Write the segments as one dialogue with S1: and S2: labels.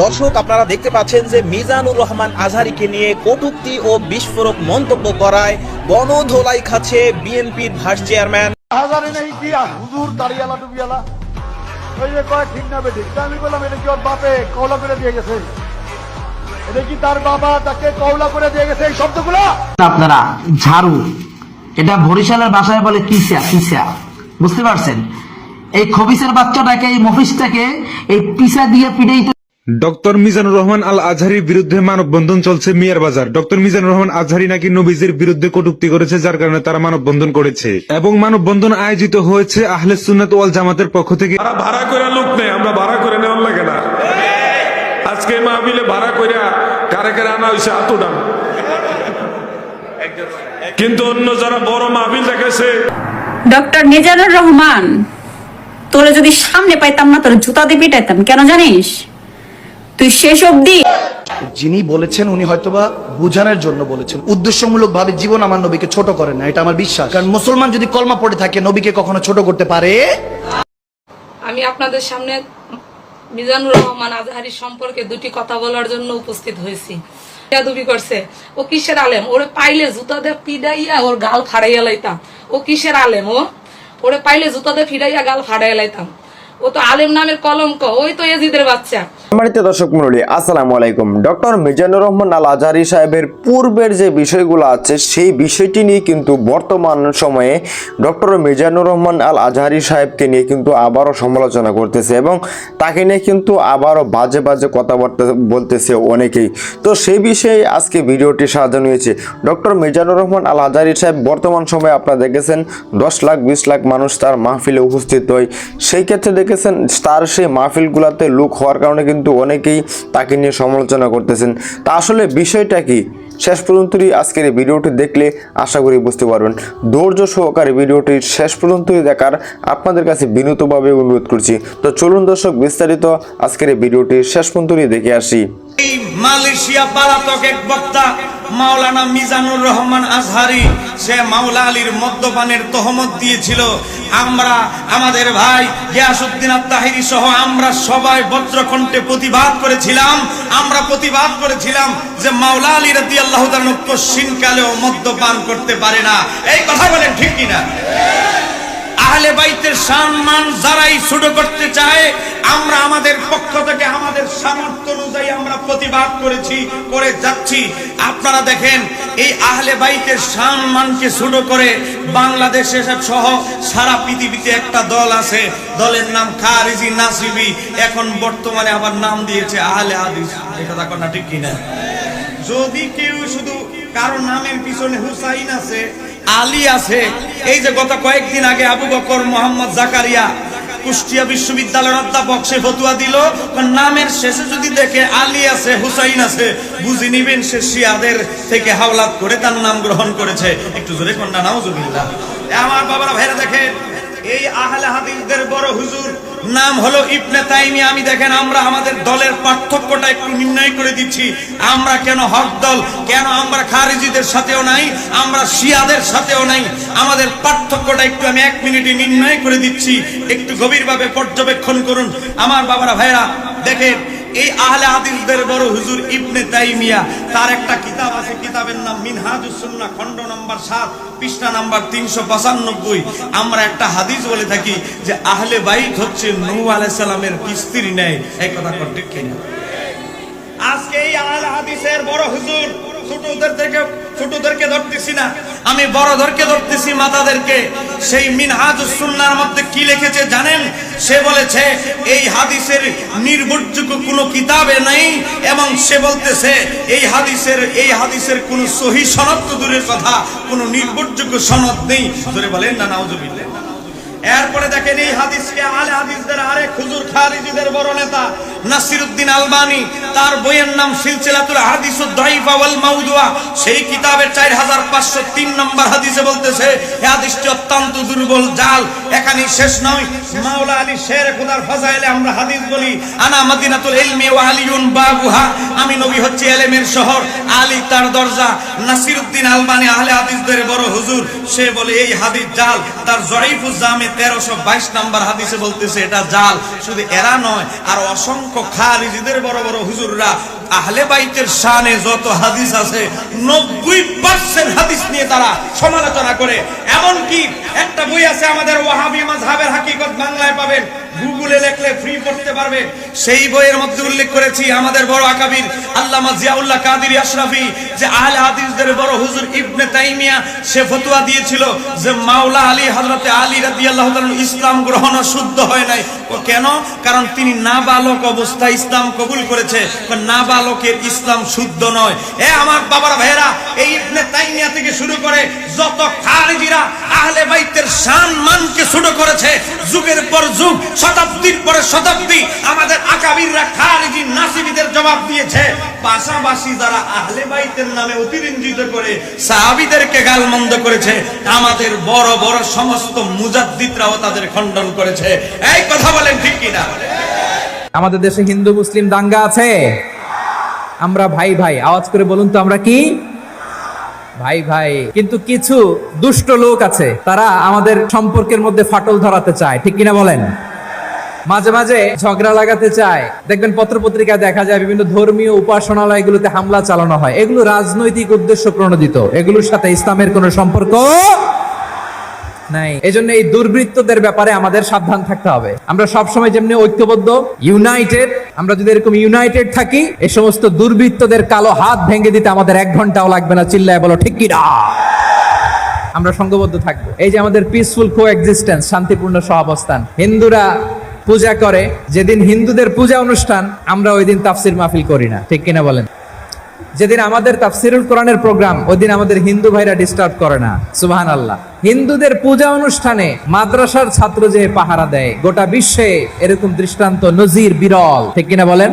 S1: দর্শক আপনারা দেখতে পাচ্ছেন যে মিজানুর রহমান আজহারিকে নিয়ে কটূক্তি ও বিস্ফোরক মন্তব্য করায় গণধোলাই খাচ্ছে বিএনপির ভাইস চেয়ারম্যান।
S2: নেই কি? হুজুর দাঁড়িয়ালা টুবিয়ালা ওই যে কয় ঠিক না বেঠিক। আমি বললাম এটা কি ওর বাপে কওলা করে দিয়ে গেছে? এটা কি তার বাবা তাকে কওলা করে দিয়ে গেছে এই শব্দগুলো?
S3: আপনারা ঝাড়ু। এটা বরিশালের ভাষায় বলে কিসা কিসা বুঝতে পারছেন? এই খবিসের বাচ্চাটাকে এই মফিসটাকে এই পিসা দিয়ে পিটাইতে
S4: ডক্টর মিজানুর রহমান আল আজহারির বিরুদ্ধে মানববন্ধন চলছে মিয়ার বাজার। ডক্টর মিজানুর রহমান আজহারি নাকি নবীজির বিরুদ্ধে কটূক্তি করেছে যার কারণে তারা মানববন্ধন করেছে। এবং মানববন্ধন আয়োজিত হয়েছে আহলে সুন্নাত ওয়াল জামাতের পক্ষ থেকে।
S5: ভাড়া করে লোক নেই আমরা ভাড়া করে নেওয়ার লাগে না। আজকে মাহবিলে ভাড়া করে কারে কারে আনা হয়েছে আতুডাম কিন্তু অন্য যারা বড় মাহবিল দেখেছে
S6: ডক্টর নিজানুর রহমান তোরে যদি সামনে পাইতাম না তোর জুতা দিয়ে পিটাইতাম কেন জানিস? তুই শেষ অবধি।
S7: যিনি বলেছেন উনি হয়তোবা বুঝানোর জন্য বলেছেন। উদ্দেশ্যমূলক ভাবে জীবন আমার নবীকে ছোট করেন না এটা আমার বিশ্বাস। কারণ মুসলমান যদি কলমা পড়ে থাকে নবীকে কখনো ছোট করতে পারে?
S8: আমি আপনাদের সামনে মিজানুর রহমান আজহারি সম্পর্কে দুটি কথা বলার জন্য উপস্থিত হয়েছি। দুবি করছে ও কিসের আলেম? ওরে পাইলে জুতা দিয়ে পিডাইয়া ওর গাল ফাড়াইয়া লাইতাম। ও কিসের আলেম ও? ওরে পাইলে জুতা দিয়ে ফিরাইয়া গাল ফাড়াইয়া লাইতাম। ও তো আলেম নামের কলঙ্ক ওই তো এজিদের বাচ্চা।
S9: সম্মানিত দর্শক মন্ডলী আসসালামু আলাইকুম। ডক্টর মিজানুর রহমান আল আজহারি সাহেবের পূর্বের যে বিষয়গুলো আছে, সেই বিষয়টি নিয়ে কিন্তু বর্তমান সময়ে ডক্টর মিজানুর রহমান আল আজহারি সাহেবকে নিয়ে কিন্তু আবারও সমালোচনা করতেছে এবং তাকে নিয়ে কিন্তু আবারও বাজে বাজে কথাবার্তা বলতেছে অনেকেই। তো সেই বিষয়ে আজকে ভিডিওটি সাজানো হয়েছে। ডক্টর মিজানুর রহমান আল আজহারি সাহেব বর্তমান সময়ে আপনারা দেখেছেন, দশ লাখ, বিশ লাখ মানুষ তার মাহফিলে উপস্থিত হয়। সেই ক্ষেত্রে দেখেছেন, তার সেই মাহফিলগুলোতে লুক হওয়ার কারণে কিন্তু অনেকেই তাকে নিয়ে সমালোচনা করতেছেন। তা আসলে বিষয়টা কি? শেষ পর্যন্তই আজকের এই ভিডিওটি দেখলে আশা করি বুঝতে পারবেন। ধৈর্য সহকারে ভিডিওটি শেষ পর্যন্তই দেখার আপনাদের কাছে বিনীতভাবে অনুরোধ করছি। তো চলুন দর্শক, বিস্তারিত আজকের এই ভিডিওটি শেষ পর্যন্তই দেখে আসি।
S10: মালয়েশিয়া পালাতক এক বক্তা, মাওলানা মিজানুর রহমান আজহারি, সে মাওলা আলীর মদ্যপানের তহমত দিয়েছিল, আমরা, আমাদের ভাই গিয়াসুদ্দিন আত্মাহিরি সহ আমরা সবাই বজ্রকণ্ঠে প্রতিবাদ করেছিলাম, আমরা প্রতিবাদ করেছিলাম যে মাওলা আলী রাদি আল্লাহ কালেও মদ্যপান করতে পারে না। এই কথা বলেন ঠিক কিনা? আহলে বাইতের সম্মান যারাই ছোট করতে চায়, আমরা আমাদের পক্ষ থেকে আমাদের সামর্থ্য অনুযায়ী আমরা প্রতিবাদ করেছি, করে যাচ্ছি। আপনারা দেখেন, এই আহলে বাইতের সম্মানকে ছোট করে বাংলাদেশে সহ সারা পৃথিবীতে একটা দল আছে। দলের নাম খারিজি নাসিবি। এখন বর্তমানে আবার নাম দিয়েছে আহলে হাদিস। এই কথা কথা ঠিক কিনা? যদি কেউ শুধু কারও নামের পিছনে হুসাইন আছে আলী আছে। এই যে গত কয়েকদিন আগে আবু বকর মোহাম্মদ জাকারিয়া কুষ্টিয়া বিশ্ববিদ্যালয়ের অধ্যাপক, সে ফতুয়া দিল। নামের শেষে যদি দেখে আলী আছে, হুসাইন আছে, বুঝে নিবেন সে শিয়াদের থেকে হাওলাত করে তার নাম গ্রহণ করেছে। একটু জোরে কন্যা, নাউজুবিল্লাহ। আমার বাবারা, ভাইরা দেখে এই আহলে হাদিসদের বড় হুজুর নাম হলো ইবনে তাইমি আমি দেখেন, আমরা আমাদের দলের পার্থক্যটা একটু নির্ণয় করে দিচ্ছি। আমরা কেন হক দল? কেন আমরা খারিজিদের সাথেও নাই? আমরা শিয়াদের সাথেও নাই? আমাদের পার্থক্যটা একটু আমি এক মিনিটে নির্ণয় করে দিচ্ছি। একটু গভীরভাবে পর্যবেক্ষণ করুন। আমার বাবারা ভাইরা দেখেন এই আহলে হাদিসদের বড় হুজুর ইবনে তাইমিয়া, তার একটা কিতাব আছে, কিতাবের নাম মিনহাজুস সুন্নাহ, খণ্ড নাম্বার 7 পৃষ্ঠা নাম্বার 395 আমরা একটা হাদিস বলে থাকি যে আহলে বাইত হচ্ছে নূহ আলাইহিস সালামের স্ত্রী নেয় এই কথা ঠিক কিনা? আজকে এই আহলে হাদিসের বড় হুজুর ছোটদের থেকে, ছোটদেরকে ধরতেছি না। আমি বড়দেরকে ধরতেছি মাতাদেরকে। সেই মিনহাজুস সুন্নাহর মধ্যে কি লিখেছে জানেন? সে বলেছে, এই হাদিসের নির্ভরযোগ্য কোনো কিতাবে নাই এবং সে বলতেছে, এই হাদিসের এই হাদিসের কোনো সহি সনদ তো দূরের কথা, কোনো নির্ভরযোগ্য সনদ নেই। ধরে বলেন না, নাউজুবিল্লাহ। এরপরে দেখেন এই হাদিসকে আলে হাদিসদের আরেক হুজুর খারিজিদের বড় নেতা নাসিরউদ্দিন আলবানি। তার বইয়ের নাম সিলসিলাতুল হাদিস দাইফা ওয়াল মাউদুয়া। সেই কিতাবের 4503 নম্বর হাদিসে বলতেছে এই হাদিসটি অত্যন্ত দুর্বল, জাল। এখানে শেষ নয়। মাওলা আলী শের খোদার ফাজাইলে আমরা হাদিস বলি, আনা মদিনাতুল ইলমি ওয়া আলিউন বাবুহা। আমি নবী হচ্ছে এলেমের শহর, আলী তার দরজা। নাসিরউদ্দিন আলবানি আহলে হাদিসদের বড় হুজুর, সে বলে, এই হাদিস জাল, তার জয়ীফুজ জামে তেরোশো বাইশ বলতেছে এটা জাল। শুধু এরা নয় আর অসংখ্য খারিজিদের বড় বড় হুজুররা আহলে বাইতের শানে যত হাদিস আছে, নব্বই পার্সেন্ট হাদিস নিয়ে তারা সমালোচনা করে। এমনকি একটা বই আছে আমাদের ওয়াহাবি মাজহাবের হাকিকত বাংলায় পাবেন। ইসলাম গ্রহণ শুদ্ধ হয় নাই। কেন? কারণ তিনি নাবালক অবস্থায় ইসলাম কবুল করেছে। নাবালকের ইসলাম শুদ্ধ নয়। এ আমার বাবার ভাইয়েরা, এই ইবনে তাইমিয়া থেকে শুরু করে যত খারিজিরা আহলে বাইতের শান মানকে শুরু করেছে, যুগের পর যুগ, শতাব্দীর পরে শতাব্দী, আমাদের আকাবিররা খারিজি নাসিবিদের জবাব দিয়েছে। পাশাপাশি যারা আহলে বাইতের নামে অতিরঞ্জিত করে সাহাবিদেরকে গালমন্দ করেছে, আমাদের বড় বড় সমস্ত মুজাদ্দিদরাও তাদের খণ্ডন করেছে। এই কথা বলেন ঠিক কিনা?
S11: আমাদের দেশে হিন্দু, মুসলিম দাঙ্গা আছে? আমরা ভাই ভাই, আওয়াজ করে বলুন তো আমরা কি? ভাই ভাই, কিন্তু কিছু দুষ্ট লোক আছে, তারা আমাদের সম্পর্কের মধ্যে ফাটল ধরাতে চায়, ঠিক কিনা বলেন? মাঝে মাঝে ঝগড়া লাগাতে চায়। দেখবেন পত্রপত্রিকায় দেখা যায় বিভিন্ন ধর্মীয় উপাসনালয়গুলোতে হামলা চালানো হয়। এগুলো রাজনৈতিক উদ্দেশ্য প্রণোদিত। এগুলোর সাথে ইসলামের কোনো সম্পর্ক নাই। এজন্য এই দুর্বৃত্তদের ব্যাপারে আমাদের সাবধান থাকতে হবে। আমরা সব সময় যেমনি ঐক্যবদ্ধ ইউনাইটেড আমরা যদি এরকম ইউনাইটেড থাকি এই সমস্ত দুর্বৃত্তদের কালো হাত ভেঙে দিতে আমাদের এক ঘন্টাও লাগবে না। চিল্লায় বলো, ঠিক কিনা আমরা সংঘবদ্ধ থাকব। এই যে আমাদের পিসফুল কো এক্সিস্টেন্স শান্তিপূর্ণ সহাবস্থান। হিন্দুরা পূজা করে, যেদিন হিন্দুদের পূজা অনুষ্ঠান, আমরা ওই দিন তাফসির মাহফিল করি না। ঠিক কিনা বলেন? যেদিন আমাদের তাফসিরুল কোরআনের প্রোগ্রাম ওই দিন আমাদের হিন্দু ভাইরা ডিস্টার্ব করে না। সুবহান আল্লাহ হিন্দুদের পূজা অনুষ্ঠানে মাদ্রাসার ছাত্র যে পাহারা দেয়, গোটা বিশ্বে এরকম দৃষ্টান্ত নজির বিরল। ঠিক কিনা বলেন?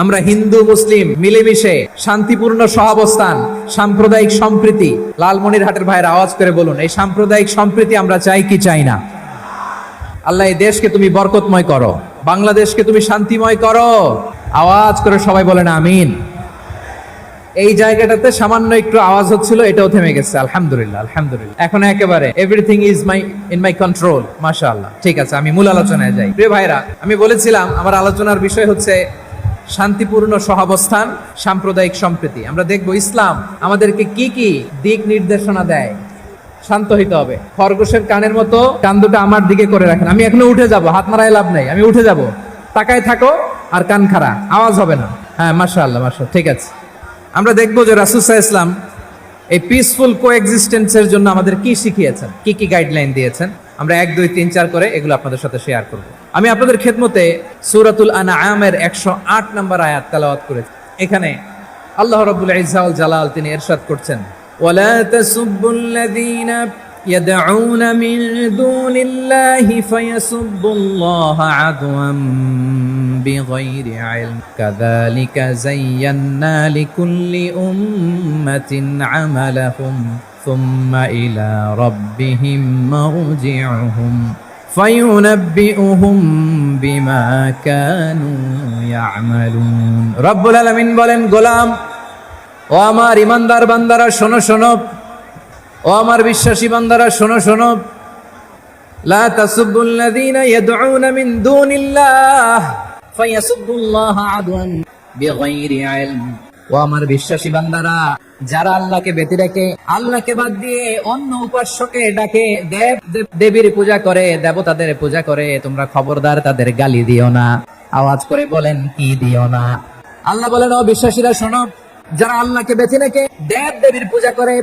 S11: আমরা হিন্দু, মুসলিম মিলেমিশে শান্তিপূর্ণ সহাবস্থান, সাম্প্রদায়িক সম্প্রীতি লালমনির হাটের ভাইয়ের আওয়াজ করে বলুন, এই সাম্প্রদায়িক সম্প্রীতি আমরা চাই কি চাই না? আল্লাহ, এই দেশকে তুমি বরকতময় করো, বাংলাদেশকে তুমি শান্তিময় করো। আওয়াজ করে সবাই বলেন আমিন। এই জায়গাটাতে সামান্য একটু আওয়াজ হচ্ছিল, এটাও থেমে গেছে, আলহামদুলিল্লাহ আলহামদুলিল্লাহ। এখন একেবারে everything is my in my control মাশাআল্লাহ। ঠিক আছে, আমি মূল আলোচনায় যাই। প্রিয় ভাইরা আমি বলেছিলাম, আমার আলোচনার বিষয় হচ্ছে শান্তিপূর্ণ সহাবস্থান, সাম্প্রদায়িক সম্প্রীতি। আমরা দেখব ইসলাম আমাদেরকে কি কি দিক নির্দেশনা দেয়। শান্ত হইতে হবে। খরগোশের কানের মতো কান আমার দিকে করে রাখেন। আমি এখনও উঠে যাব, হাত মারায় লাভ নাই, আমি উঠে যাব। তাকায় থাকো আর কান খাড়া, আওয়াজ হবে না। হ্যাঁ মার্শা আল্লাহ মার্শা ঠিক আছে। আমরা দেখব যে রাসুসাহ ইসলাম এই পিসফুল কো এক্সিস্টেন্সের জন্য আমাদের কি শিখিয়েছেন, কি কি গাইডলাইন দিয়েছেন। আমরা এক দুই তিন চার করে এগুলো আপনাদের সাথে শেয়ার করব আমি আপনাদের খেদমতে সুরাতুল আনাআমের একশো আট নম্বর আয়াত তেলাওয়াত করেছি এখানে আল্লাহ রব্বুল ইজাউল জালাল তিনি এরশাদ করছেন ওয়ালা তাসুব্বুল লাযীনা يدعون من دون الله فيسبوا الله عدوا بغير علم كذلك زينا لكل أمة عملهم ثم إلى ربهم مرجعهم فينبئهم بما كانوا يعملون رب العالمين বলেন গোলাম ও আমার ইমানদার বান্দারা শোনো শোনো ও আমার বিশ্বাসী বান্দারা শোনো শোনো লা তাসুবুল্লাযীনা ইয়াদউনা মিন দুনিল্লাহ ফায়াসুবুল্লাহ আদওয়ান বিগাইরি ইলম ও আমার বিশ্বাসী বান্দারা যারা আল্লাহকে ব্যতি ডাকে, আল্লাহকে বাদ দিয়ে অন্য উপাস্যকে ডাকে, দেব দেব- দেবীর পূজা করে, দেবতাদের পূজা করে, তোমরা খবরদার তাদের গালি দিও না। আওয়াজ করে বলেন, কি দিও না? আল্লাহ বলেন, অবিশ্বাসীরা বিশ্বাসীরা শোনো, যারা আল্লাহকে বেঁচে রেখে দেব দেবীর পূজা করে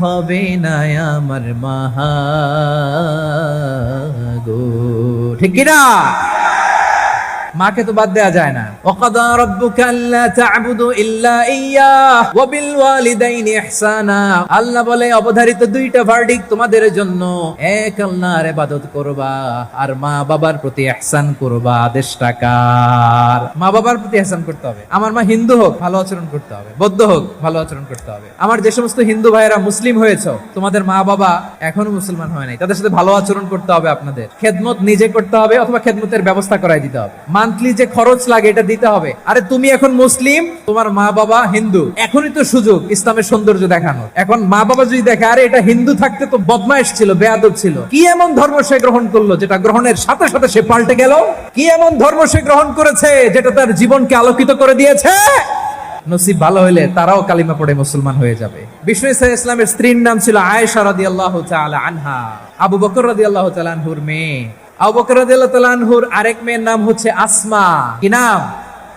S11: হবে না আমার মাহা গো ঠিক কিনা? মাকে তো বাদ দেয়া যায় না। ওয়াকাদা রাব্বুকা আল্লা তা'বুদু ইল্লা ইয়্যাহ ওয়া বিল ওয়ালিদাইনি ইহসানা। আল্লাহ বলে, অবধারিত দুইটা তোমাদের জন্য। এক, আল্লাহর ইবাদত করবা, আর মা বাবার প্রতি ইহসান করবা। মা বাবার প্রতি ইহসান করতে হবে। আমার মা হিন্দু হোক, ভালো আচরণ করতে হবে। বৌদ্ধ হোক, ভালো আচরণ করতে হবে। আমার যে সমস্ত হিন্দু ভাইয়েরা মুসলিম হয়েছে, তোমাদের মা বাবা এখনও মুসলমান হয় নাই। তাদের সাথে ভালো আচরণ করতে হবে আপনাদের। খেদমত নিজে করতে হবে, অথবা খেদমতের ব্যবস্থা করাই দিতে হবে। মান্থলি যে খরচ লাগে, এটা দিতে হবে। আরে, তুমি এখন মুসলিম, তোমার মা বাবা হিন্দু। এখনই তো সুযোগ ইসলামের সৌন্দর্য দেখানোর। এখন মা বাবা যদি দেখে, আরে, এটা হিন্দু থাকতে তো বদমাইশ ছিল, বেয়াদব ছিল। কি এমন ধর্ম সে গ্রহণ করল, যেটা গ্রহণের সাথে সাথে সে পাল্টে গেল? কি এমন ধর্ম সে গ্রহণ করেছে, যেটা তার জীবনকে আলোকিত করে দিয়েছে? নসিব ভালো হইলে তারাও কালিমা পড়ে মুসলমান হয়ে যাবে। বিষ্ণু ইসা ইসলামের স্ত্রীর নাম ছিল আয়েশা রাদিয়াল্লাহু তাআলা আনহা। আবু বকর রাদিয়াল্লাহু তাআলা আনহুর মেয়ে। আবু বকর রাদিয়াল্লাহু তাআলা আনহুর আরেক মেয়ের নাম হচ্ছে আসমা। কি নাম?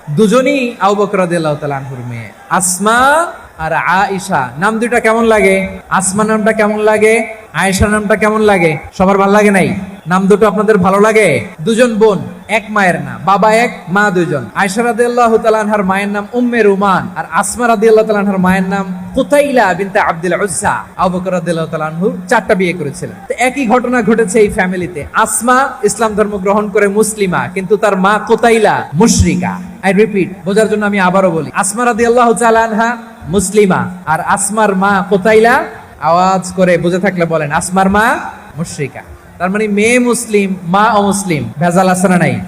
S11: দুজনই আবকরাদহুর মেয়ে। আসমা আর আয়েশা। নাম দুইটা কেমন লাগে? আসমা নামটা কেমন লাগে? আয়েশা নামটা কেমন লাগে? সবার ভালো লাগে নাই? নাম দুটো আপনাদের ভালো লাগে? দুজন বোন, এক মায়ের না বাবা এক, মা দুজন আয়সা তাআলা আনহার মায়ের নাম উম্মে রুমান। আর আসমা রাদিয়াল্লাহু তাআলা আনহার মায়ের নাম কুতাইলা বিনতে আব্দুল উজ্জা। আবু বকর রাদিয়াল্লাহু তাআলা চারটা বিয়ে করেছিলেন। তো একই ঘটনা ঘটেছে এই ফ্যামিলিতে। আসমা ইসলাম ধর্ম গ্রহণ করে মুসলিমা, কিন্তু তার মা কুতাইলা মুশরিকা। আই রিপিট বোঝার জন্য আমি আবারও বলি, আসমা রাদিয়াল্লাহু তাআলা আনহা মুসলিমা, আর আসমার মা কোতাইলা, আওয়াজ করে বুঝে থাকলে বলেন আসমার মা মুশরিকা। তার মানে মেয়ে মুসলিম, মা অমুসলিম, ভেজাল আছে নাই?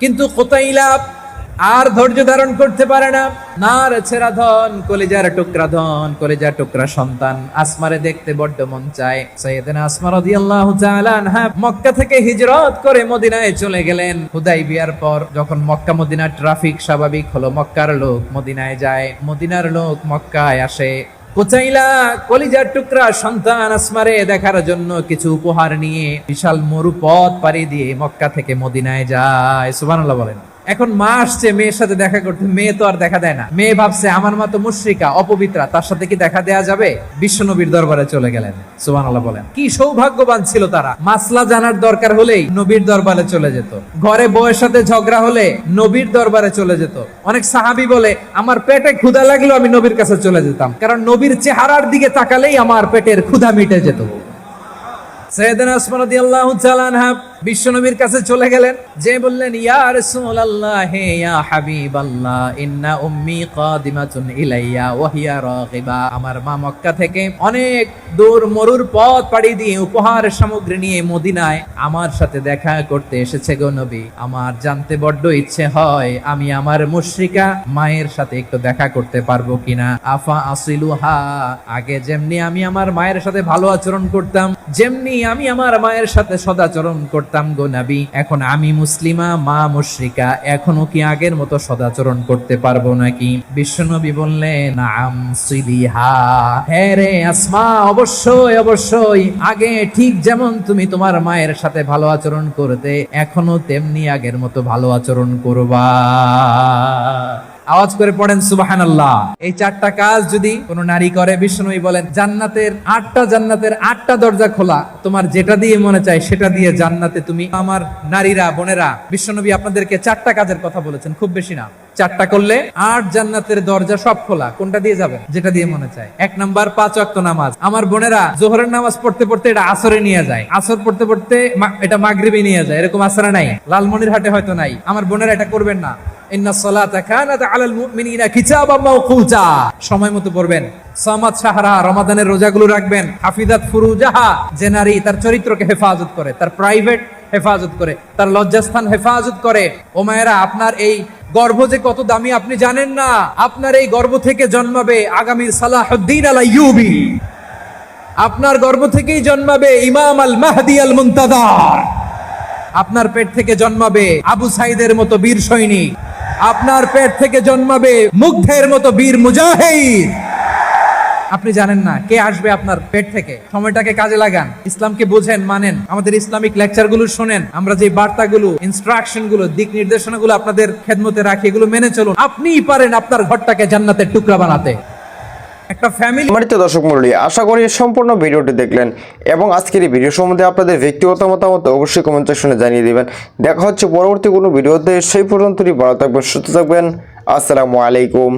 S11: কিন্তু কোতাইলা আর ধৈর্য ধারণ করতে পারে না। নার ছেড়া ধন, কলেজার টুকরা ধন, কলেজার টুকরা সন্তান। আসমারে দেখতে বড্ড মন চায়। সৈয়দনা আসমা রাদিয়াল্লাহু তাআলা আনহা মক্কা থেকে হিজরত করে মদিনায় চলে গেলেন। হুদাই বিয়ার পর যখন মক্কা মদিনার ট্রাফিক স্বাভাবিক হলো, মক্কার লোক মদিনায় যায়। মদিনার লোক মক্কায় আসে। কোচাইলা কলিজার টুকরা সন্তান আসমারে দেখার জন্য কিছু উপহার নিয়ে বিশাল মরুপথ পাড়ি দিয়ে মক্কা থেকে মদিনায় যায়। সুবহানাল্লাহ বলেন। এখন মা আসছে, মেয়ের সাথে দেখা করতে। মেয়ে তো আর দেখা দেয় না। মেয়ে ভাবছে, আমার মা তো মুশ্রিকা, অপবিত্রা, তার সাথে কি দেখা দেয়া যাবে? বিশ্বনবীর দরবারে চলে গেলেন। সুবহানাল্লাহ বলেন। কি সৌভাগ্যবান ছিল তারা। মাসলা জানার দরকার হলেই নবীর দরবারে চলে যেত। ঘরে বউয়ের সাথে ঝগড়া হলে নবীর দরবারে চলে যেত। অনেক সাহাবি বলে, আমার পেটে ক্ষুধা লাগল আমি নবীর কাছে চলে যেতাম। কারণ নবীর চেহারার দিকে তাকালেই আমার পেটের ক্ষুধা মিটে যেত। সৈয়দনা ওসমান রাদিয়াল্লাহু বিশ্বনবীর কাছে চলে গেলেন। যে বললেন হে ইয়া ইন্না উম্মি কাদিমাতুন ইলাইয়া রাগিবা। আমার মা মক্কা থেকে অনেক দূর মরুর পথ পাড়ি দিয়ে উপহার সামগ্রী নিয়ে মদিনায় আমার সাথে দেখা করতে এসেছে গো নবী। আমার জানতে বড্ড ইচ্ছে হয় আমি আমার মুশরিকা মায়ের সাথে একটু দেখা করতে পারব কিনা। আফা আসিলুহা, আগে যেমনি আমি আমার মায়ের সাথে ভালো আচরণ করতাম, যেমনি আমি আমার মায়ের সাথে সদাচরণ করতাম। গো নাবি, এখন আমি মুসলিমা, মা মুশরিকা, এখনও কি আগের মতো সদাচরণ করতে পারব নাকি? বিশ্বনবী বললেন, নাম সিলিহা। হ্যাঁ রে আসমা, অবশ্যই অবশ্যই, আগে ঠিক যেমন তুমি তোমার মায়ের সাথে ভালো আচরণ করতে, এখনও তেমনি আগের মতো ভালো আচরণ করবা। আওয়াজ করে পড়েন সুবাহান আল্লাহ এই চারটা কাজ যদি কোনো নারী করে বিষ্ণুই বলেন, জান্নাতের আটটা জান্নাতের আটটা দরজা খোলা। তোমার যেটা দিয়ে মনে চায়, সেটা দিয়ে জান্নাতে তুমি আমার নারীরা, বোনেরা বিশ্বনবী আপনাদেরকে চারটা কাজের কথা বলেছেন, খুব বেশি না। চারটা করলে আট জান্নাতের দরজা সব খোলা। কোনটা দিয়ে যাবেন যেটা দিয়ে মনে চায়। এক নাম্বার, পাঁচ অক্ত নামাজ। আমার বোনেরা জোহরের নামাজ পড়তে পড়তে এটা আসরে নিয়ে যায়। আসর পড়তে পড়তে এটা মাগরিবে নিয়ে যায়। এরকম আসরা নাই। লালমনির হাটে হয়তো নাই। আমার বোনেরা এটা করবেন না। সময় মতো পড়বেন। সামাদ সাহারা রমাদানের রোজাগুলো রাখবেন। হাফিজাত ফুরুজাহা যে তার চরিত্রকে হেফাজত করে। তার প্রাইভেট হেফাজত করে, তার লজ্জাস্থান হেফাজত করে। ও মায়েরা, আপনার এই গর্ভ যে কত দামি, আপনি জানেন না? আপনার এই গর্ভ থেকে জন্মাবে আগামীর সালাহুদ্দিন আলা ইউবি আপনার গর্ভ থেকেই জন্মাবে ইমাম আল মাহদি আল মুন্তাদার আপনার পেট থেকে জন্মাবে আবু সাইদের মতো বীর সৈনিক। আপনার পেট থেকে জন্মাবে মুগ্ধের মতো বীর মুজাহিদ। আপনি জানেন না কে আসবে আপনার পেট থেকে। সময়টাকে কাজে লাগান। ইসলামকে বুঝেন, মানেন। আমাদের ইসলামিক লেকচারগুলো শোনেন। আমরা যে বার্তাগুলো ইনস্ট্রাকশনগুলো দিক নির্দেশনা গুলো আপনাদের খেদমতে রাখি, এগুলো মেনে চলুন। আপনিই পারেন আপনার ঘরটাকে জান্নাতের টুকরা বানাতে। একটা ফ্যামিলি
S9: সম্মানিত দর্শক মন্ডলী আশা করি সম্পূর্ণ ভিডিওটি দেখলেন এবং আজকের এই ভিডিও সম্বন্ধে আপনাদের ব্যক্তিগত মতামত অবশ্যই কমেন্ট সেকশনে জানিয়ে দিবেন। দেখা হচ্ছে পরবর্তী কোনো ভিডিওতে, সেই পর্যন্তই ভালো থাকবেন, সুস্থ থাকবেন। আসসালামু আলাইকুম।